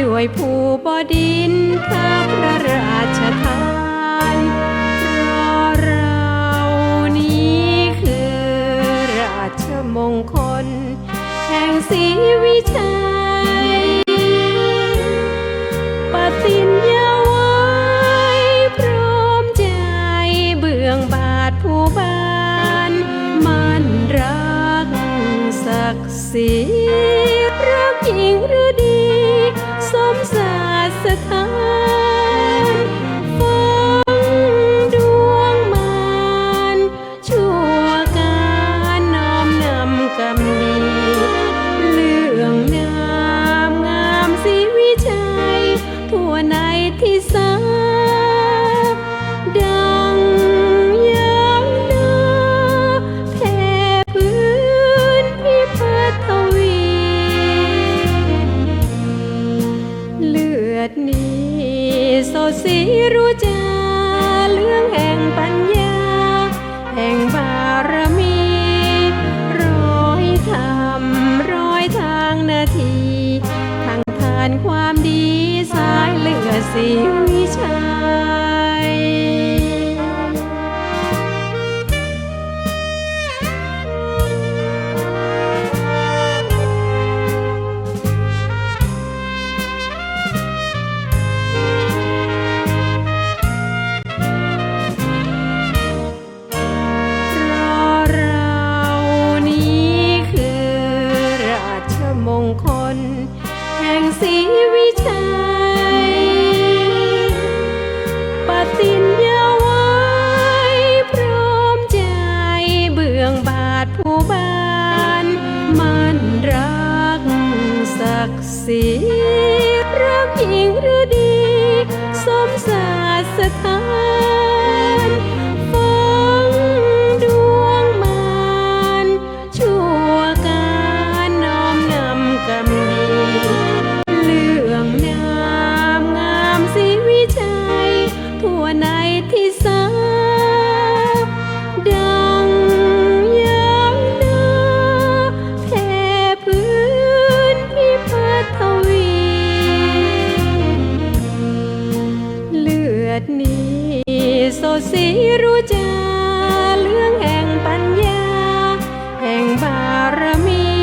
ด้วยผู้บดินทร์ข้าพระราชทานเพราะเรานี้คือราชมงคล แห่งศรีวิชัยปฏิญญาไว้พร้อมใจเบื้องบาทผู้บานมันรักศักดิ์ศรีรักหญิง สีรู้จาเรื่องแห่งปัญญา แห่งบารมี ร้อยธรรมร้อยทางนาทีทางทานความดีสายเลือดสี มงคล แห่งศีวิชัยปฏิญญาไว้พร้อมใจเบื้องบาทผู้บ้านมันรักศักดิ์ศรีรักหญิงหรือดี สมศาสถาน ทั่วในที่สาดังยังนาแผ่พื้นพิพัทวี เลือดนี้โสดสีรู้จาเรื่องแห่งปัญญา แห่งบารมี